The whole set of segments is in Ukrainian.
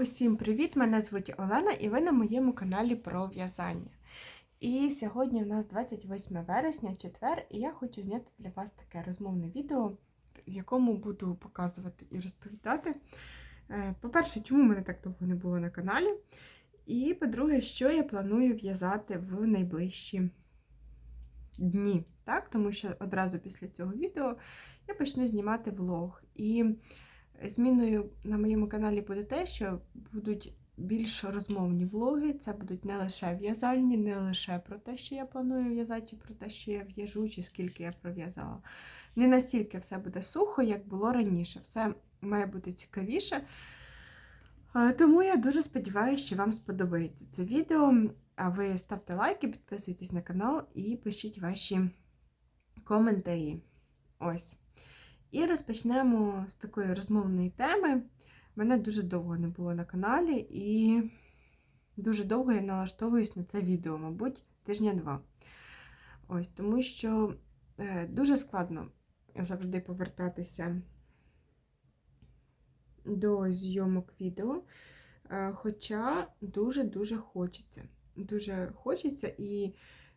Усім привіт! Мене звуть Олена і ви на моєму каналі про в'язання. І сьогодні у нас 28 вересня, четвер, і я хочу зняти для вас таке розмовне відео, в якому буду показувати і розповідати. е, По-перше, чому мене так довго не було на каналі. І по-друге, що я планую в'язати в найближчі дні. Так? Тому що одразу після цього відео я почну знімати влог. І Зміною на моєму каналі буде те, що будуть більш розмовні влоги. Це будуть не лише в'язальні, не лише про те, що я планую в'язати, чи про те, що я в'яжу, чи скільки я пров'язала. Не настільки все буде сухо, як було раніше. Все має бути цікавіше. Е, Тому я дуже сподіваюся, що вам сподобається це відео. А ви ставте лайки, підписуйтесь на канал і пишіть ваші коментарі. Ось. І розпочнемо з такої розмовної теми. Мене дуже довго не було на каналі, і дуже довго я налаштовуюсь на це відео, мабуть, тижня-два. Ось, тому що е, дуже складно завжди повертатися до зйомок відео. Е, хоча дуже-дуже хочеться. Дуже хочеться, і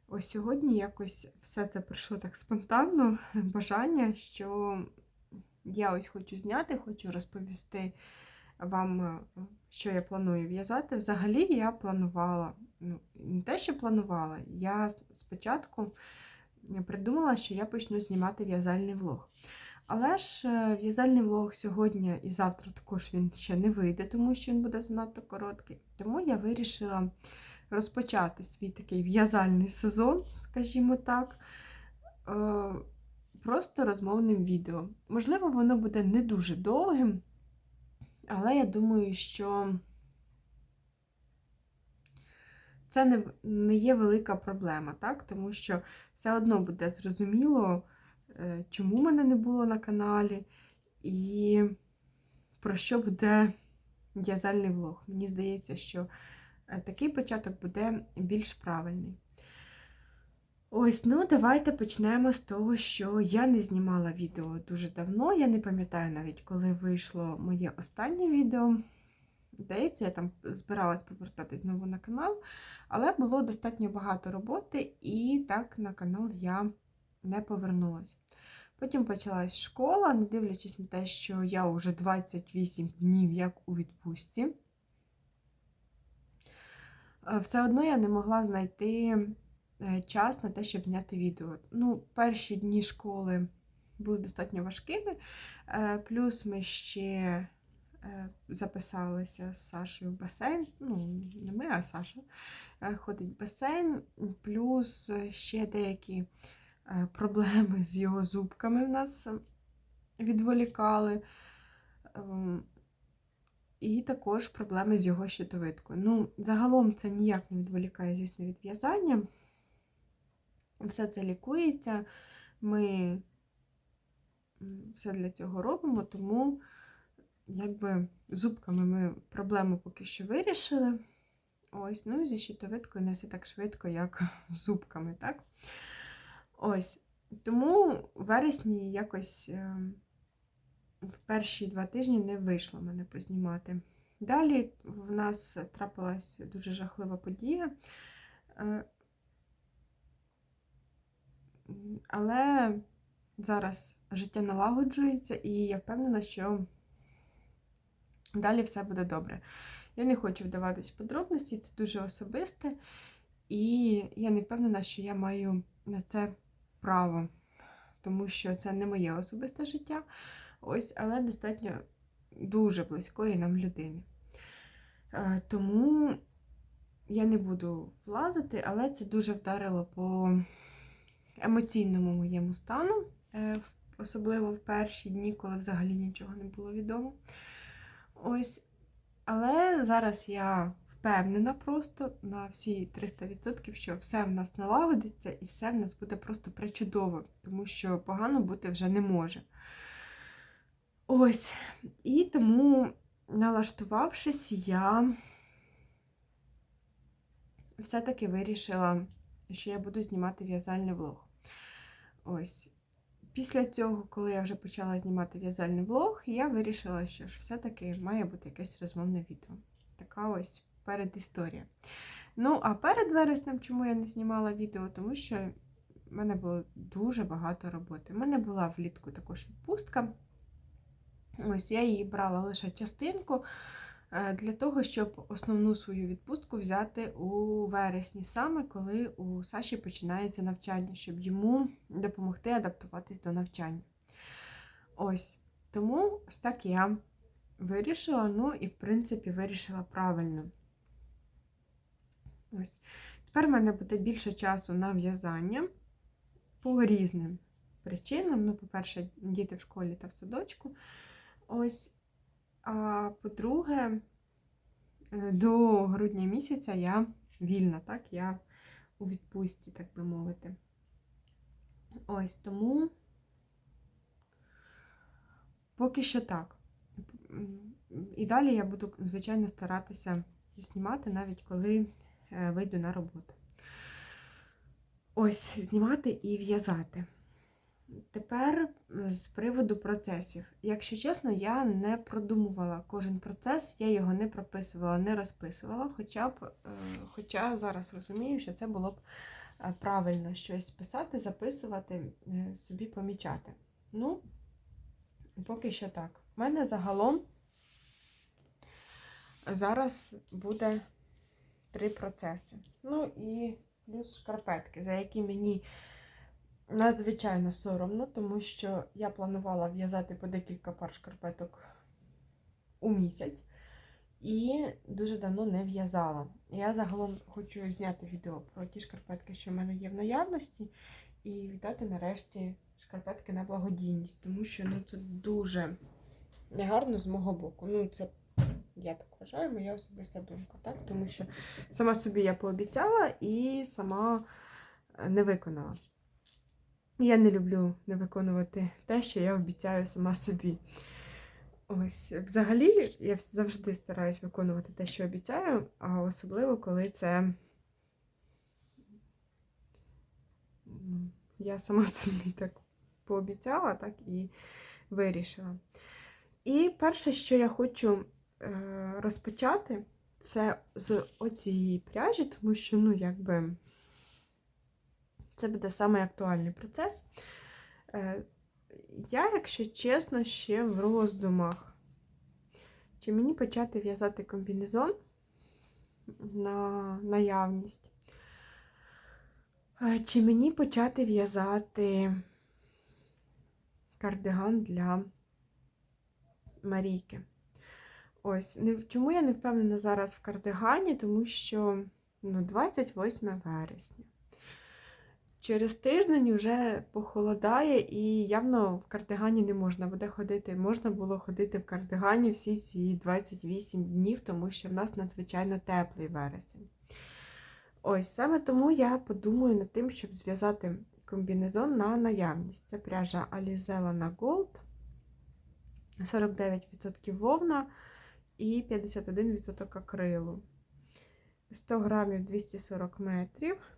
ось сьогодні якось все це пройшло так спонтанно, бажання, що я ось хочу зняти, хочу розповісти вам, е, що я планую в'язати. Взагалі я планувала, ну, не те, що планувала, я спочатку придумала, що я почну знімати в'язальний влог. Але ж е, в'язальний влог сьогодні і завтра також він ще не вийде, тому що він буде занадто короткий. Тому я вирішила розпочати свій такий в'язальний сезон, скажімо так. Просто розмовним відео. Можливо, воно буде не дуже довгим, але я думаю, що це не, не є велика проблема, так? тому що все одно буде зрозуміло, е, чому мене не було на каналі, і про що буде в'язальний влог. Мені здається, що е, такий початок буде більш правильний. Ось, ну давайте почнемо з того, що я не знімала відео дуже давно. Я не пам'ятаю навіть, коли вийшло моє останнє відео. Здається, я там збиралась повертатись знову на канал, але було достатньо багато роботи, і так на канал я не повернулася. Потім почалась школа, не дивлячись на те, що я вже 28 днів як у відпустці. Е, Все одно я не могла знайти час на те, щоб зняти відео. Ну, перші дні школи були достатньо важкими, е, плюс ми ще е, записалися з Сашою в басейн. Ну, не ми, а Саша е, ходить в басейн, плюс ще деякі е, проблеми з його зубками в нас відволікали. Ем, І також проблеми з його щитовидкою. Ну, загалом це ніяк не відволікає, звісно, від в'язання. Все це лікується. Ми все для цього робимо, тому якби зубками ми проблему поки що вирішили. Ось, ну зі щитовидкою не все так швидко, як з зубками, так? Ось. Тому в вересні якось е, в перші два тижні не вийшло мене познімати. Далі в нас трапилась дуже жахлива подія. Але зараз життя налагоджується, і я впевнена, що далі все буде добре. Я не хочу вдаватись в подробності, це дуже особисте, і я не впевнена, що я маю на це право, тому що це не моє особисте життя, ось, але достатньо дуже близької нам людини. Е, Тому я не буду влазити, але це дуже вдарило по емоційному моєму стану, е, особливо в перші дні, коли взагалі нічого не було відомо. Ось. Але зараз я впевнена просто на всі 300%, що все в нас налагодиться і все в нас буде просто пречудово, тому що погано бути вже не може. Ось. І тому, налаштувавшись, я все-таки вирішила, що я буду знімати в'язальний влог. Ось. Після цього, коли я вже почала знімати в'язальний влог, я вирішила, що ж все-таки має бути якесь розмовне відео. така ось передісторія. Ну, а перед вереснем, чому я не знімала відео? Тому що в мене було дуже багато роботи. У мене була влітку також відпустка. Ось я її брала лише частинку для того, щоб основну свою відпустку взяти у вересні, саме коли у Саші починається навчання, щоб йому допомогти адаптуватись до навчання. Ось. Тому ось так я вирішила, ну і, в принципі, вирішила правильно. Ось. Тепер в мене буде більше часу на в'язання по різним причинам. Ну, по-перше, діти в школі та в садочку. Ось. А по-друге, е, до грудня місяця я вільна, так? Я у відпустці, так би мовити. Ось тому поки що так. І далі я буду, звичайно, старатися знімати, навіть коли е, вийду на роботу. Ось, знімати і в'язати. Тепер з приводу процесів. Якщо чесно, я не продумувала кожен процес, я його не прописувала, не розписувала, хоча б, е, хоча зараз розумію, що це було б е, правильно щось писати, записувати, е, собі помічати. Ну, поки що так. У мене загалом зараз буде три процеси. Ну і плюс шкарпетки, за які мені надзвичайно соромно, тому що я планувала в'язати по декілька пар шкарпеток у місяць і дуже давно не в'язала. Я загалом хочу зняти відео про ті шкарпетки, що в мене є в наявності, і віддати нарешті шкарпетки на благодійність, тому що ну, це дуже негарно з мого боку. Ну, це я так вважаю, моя особиста думка, так? Тому що сама собі я пообіцяла і сама не виконала. Я не люблю не виконувати те, що я обіцяю сама собі. Ось, взагалі, я завжди стараюсь виконувати те, що обіцяю, а особливо, коли це я сама собі так пообіцяла, так і вирішила. І перше, що я хочу е, розпочати, це з оцієї пряжі, тому що, ну, якби, це буде самий актуальний процес. Е, я, якщо чесно, ще в роздумах. Чи мені почати в'язати комбінезон на наявність? Е, Чи мені почати в'язати кардиган для Марійки? Ось, чому я не впевнена зараз в кардигані, тому що ну, 28 вересня. Через тиждень вже похолодає, і явно в кардигані не можна буде ходити. Можна було ходити в кардигані всі ці 28 днів, тому що в нас надзвичайно теплий вересень. Ось саме тому я подумаю над тим, щоб зв'язати комбінезон на наявність. Це пряжа Alizella на Gold, 49% вовна і 51% акрилу. 100 грамів 240 метрів.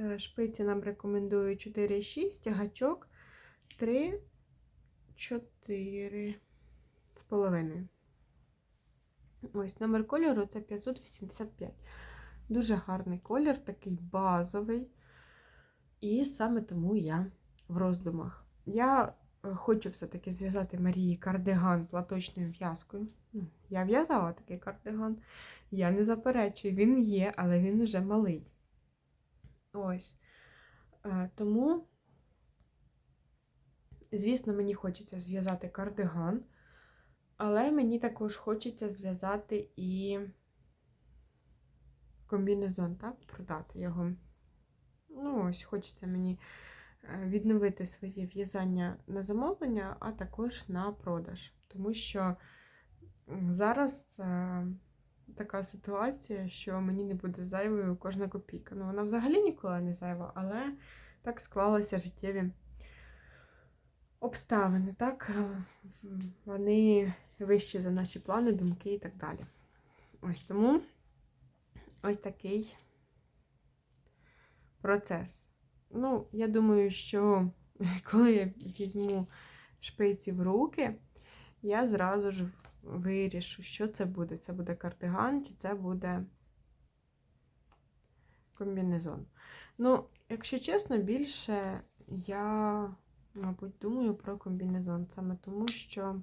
Е, Шпиці нам рекомендують 4,6, гачок 3, 4 з половиною. Ось номер кольору це 585. Дуже гарний колір, такий базовий. І саме тому я в роздумах. Я е, хочу все-таки зв'язати Марії кардиган платочною в'язкою. Ну, Я в'язала такий кардиган. Я не заперечую, він є, але він вже малий. Ось. Е, Тому, звісно, мені хочеться зв'язати кардиган, але мені також хочеться зв'язати і комбінезон, так, продати його. Ну, ось, хочеться мені е, відновити своє в'язання на замовлення, а також на продаж. Тому що зараз е, така ситуація, що мені не буде зайвою кожна копійка. Ну, вона взагалі ніколи не зайва, але так склалися життєві обставини, так? Вони вищі за наші плани, думки і так далі. Ось тому ось такий процес. Ну, я думаю, що коли я візьму шпиці в руки, я зразу ж вирішу, що це буде. Це буде кардиган, чи це буде комбінезон. Ну, якщо чесно, більше я, мабуть, думаю про комбінезон. Саме тому, що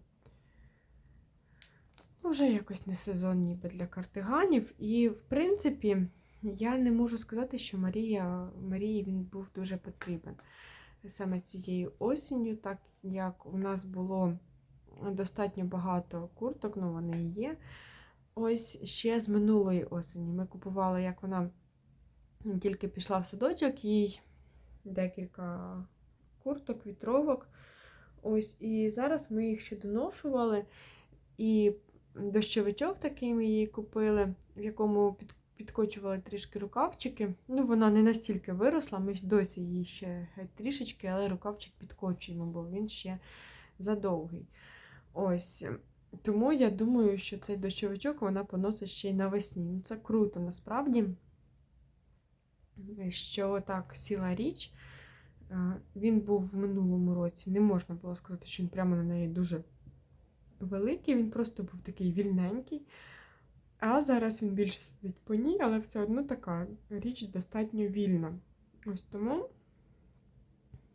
ну, вже якось не сезон ніби для кардиганів. І, в принципі, я не можу сказати, що Марія, Марії він був дуже потрібен саме цією осінню, так як у нас було достатньо багато курток, ну вони і є. Ось ще з минулої осені ми купували, як вона тільки пішла в садочок, їй декілька курток, вітровок. Ось, І зараз ми їх ще доношували. І дощовичок такий ми їй купили, в якому під, підкочували трішки рукавчики. Ну, вона не настільки виросла, ми досі її ще трішечки, але рукавчик підкочуємо, бо він ще задовгий. Ось. Тому я думаю, що цей дощовичок вона поносить ще й навесні. Ну, Це круто насправді, що так сіла річ. Е, Він був в минулому році. Не можна було сказати, що він прямо на неї дуже великий, він просто був такий вільненький. А зараз він більше сидить по ній, але все одно така річ достатньо вільна. Ось тому,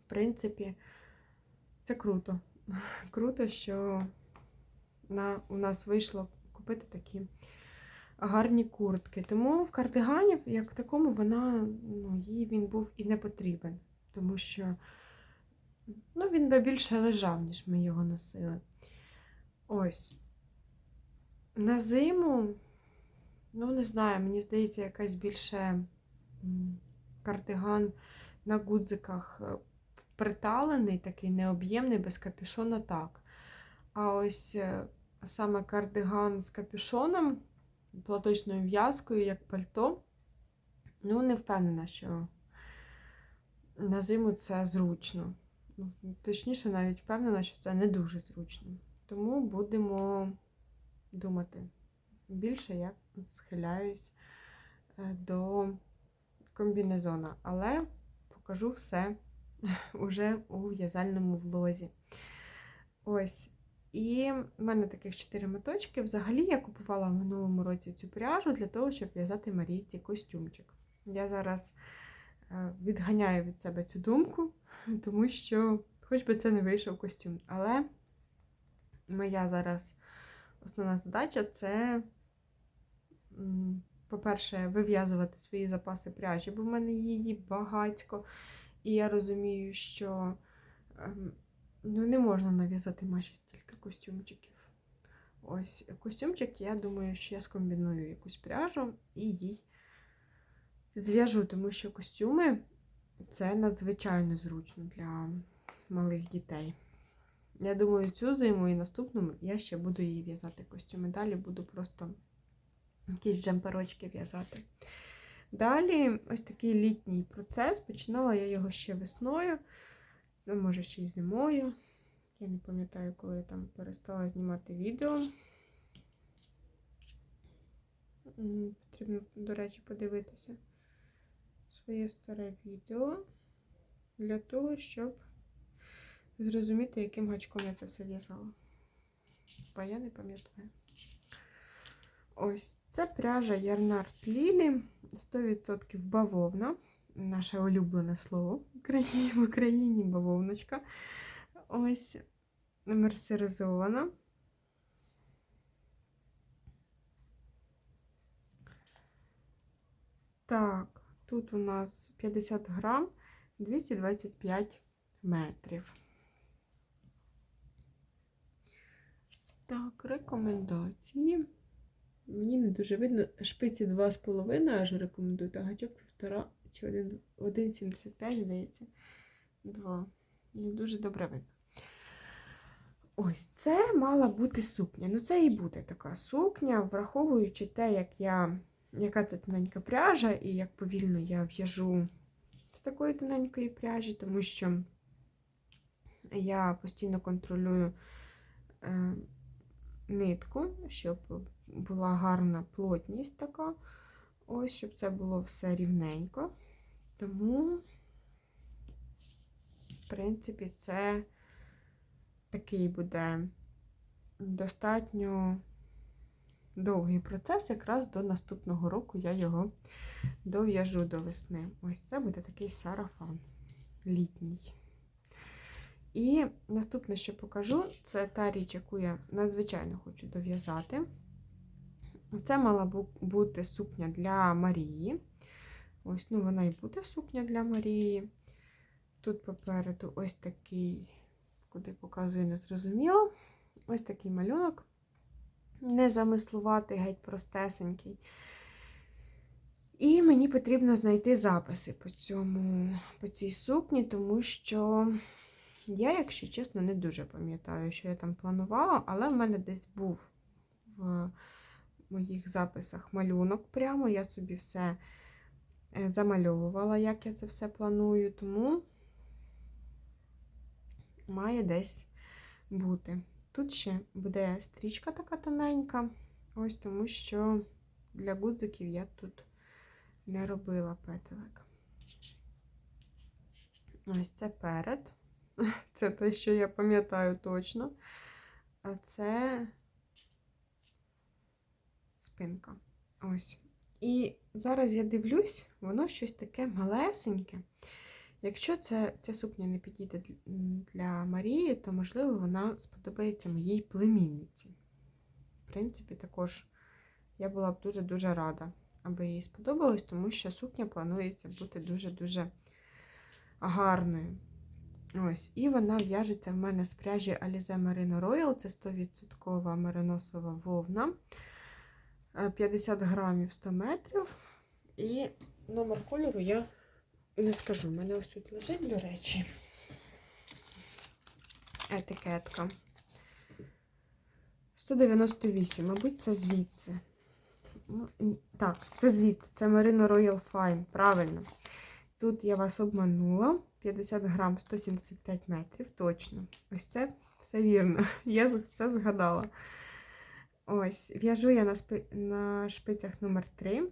в принципі, це круто. Круто, що на, у нас вийшло купити такі гарні куртки. Тому в кардиганів, як в такому, вона, ну, їй він був і не потрібен, тому що ну, він би більше лежав, ніж ми його носили. Ось. На зиму, ну, не знаю, мені здається, якась більше кардиган на гудзиках е, приталений, такий необ'ємний, без капюшона так. А ось е, саме кардиган з капюшоном, платочною в'язкою, як пальто, ну, не впевнена, що на зиму це зручно. Точніше, навіть впевнена, що це не дуже зручно. Тому будемо думати. Більше я схиляюсь е, до комбінезона, але покажу все уже у в'язальному влозі. Ось. І в мене таких 4 моточки. Взагалі я купувала в минулому році цю пряжу для того, щоб в'язати Марійці костюмчик. Я зараз е, відганяю від себе цю думку, тому що, хоч би це не вийшов костюм. Але моя зараз основна задача це, по-перше, вив'язувати свої запаси пряжі, бо в мене її багатько. І я розумію, що ем, ну, не можна нав'язати Маші стільки костюмчиків. Ось костюмчик, я думаю, що я скомбіную якусь пряжу і їй зв'яжу, тому що костюми це надзвичайно зручно для малих дітей. Я думаю, цю зиму і наступну я ще буду її в'язати костюми. Далі буду просто якісь джемперочки в'язати. Далі ось такий літній процес. Починала я його ще весною, ну, може, ще й зимою. Я не пам'ятаю, коли я там перестала знімати відео. Потрібно, до речі, подивитися своє старе відео для того, щоб зрозуміти, яким гачком я це все в'язала. Бо я не пам'ятаю. Ось це пряжа Ярнард Лілі, 100% бавовна. Наше улюблене слово в Україні бавовночка. Ось мерсеризована. Так, тут у нас 50 грам, 225 метрів. Так, рекомендації. Мені не дуже видно. Шпиці 2,5 аж рекомендую, а гачок 1,5 чи 1,75, здається. 2. Не дуже добре видно. Ось це мала бути сукня. Ну, це і буде така сукня, враховуючи те, як я, яка це тоненька пряжа, і як повільно я в'яжу з такої тоненької пряжі, тому що я постійно контролюю. Е, нитку, щоб була гарна плотність така. Ось, щоб це було все рівненько. Тому, в принципі, це такий буде достатньо довгий процес, якраз до наступного року я його дов'яжу до весни. Ось це буде такий сарафан літній. І наступне, що покажу, це та річ, яку я надзвичайно хочу дов'язати. Це мала бути сукня для Марії. Ось, ну, вона і буде сукня для Марії. Тут попереду ось такий, куди показую, не зрозуміло. Ось такий малюнок. Не замислувати, геть простесенький. І мені потрібно знайти записи по, цьому, по цій сукні, тому що я, якщо чесно, не дуже пам'ятаю, що я там планувала, але в мене десь був в моїх записах малюнок прямо. Я собі все е, замальовувала, як я це все планую, тому має десь бути. Тут ще буде стрічка така тоненька, ось тому що для гудзиків я тут не робила петелек. Ось це перед. Це те, що я пам'ятаю точно. А це спинка. Ось. І зараз я дивлюсь, воно щось таке малесеньке. Якщо це, ця сукня не підійде для Марії, то, можливо, вона сподобається моїй племінниці. В принципі, також я була б дуже-дуже рада, аби їй сподобалось, тому що сукня планується бути дуже-дуже гарною. Ось, і вона в'яжеться в мене з пряжі Alize Merino Royal. Це 100% мериносова вовна. Е, 50 грамів 100 метрів. І номер кольору я не скажу. У мене ось тут лежить, до речі. Етикетка. 198, мабуть, це звідси. Ну, Так, це звідси. Це Merino Royal Fine. Правильно. Тут я вас обманула. 50 грам 175 метрів. Точно. Ось це все вірно. Я все згадала. Ось, в'яжу я на, спи... на шпицях номер 3.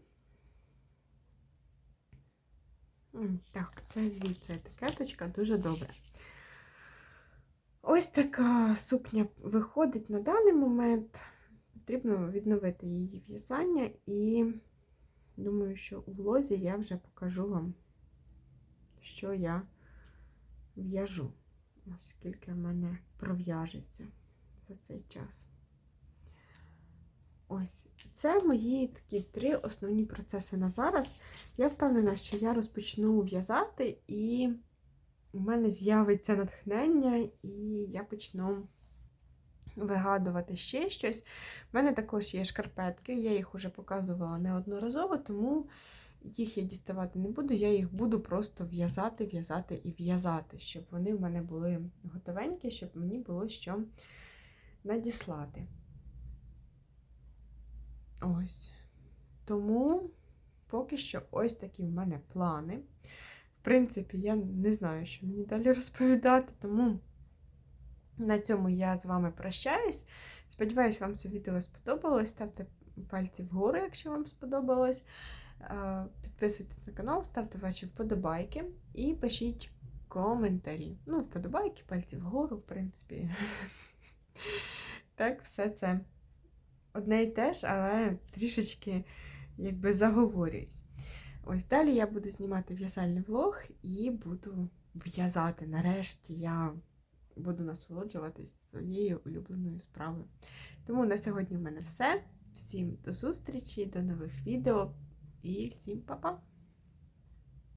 Так, це звідси етикеточка, дуже добре. Ось така сукня виходить на даний момент. Потрібно відновити її в'язання, і думаю, що у влозі я вже покажу вам, що я в'яжу. Ось скільки в мене пров'яжеться за цей час. Ось, це мої такі три основні процеси на зараз. Я впевнена, що я розпочну в'язати, і у мене з'явиться натхнення, і я почну вигадувати ще щось. У мене також є шкарпетки, я їх вже показувала неодноразово, тому їх я діставати не буду, я їх буду просто в'язати, в'язати і в'язати, щоб вони в мене були готовенькі, щоб мені було що надіслати. Ось. Тому поки що ось такі в мене плани. В принципі, я не знаю, що мені далі розповідати, тому на цьому я з вами прощаюсь. Сподіваюсь, вам це відео сподобалось. Ставте пальці вгору, якщо вам сподобалось. Е, Підписуйтесь на канал, ставте ваші вподобайки і пишіть коментарі. Ну, вподобайки, пальці вгору, в принципі. Так, все це одне і те ж, але трішечки якби заговорююсь. Ось далі я буду знімати в'язальний влог і буду в'язати. Нарешті я буду насолоджуватись своєю улюбленою справою. Тому на сьогодні в мене все. Всім до зустрічі, до нових відео і всім па-па!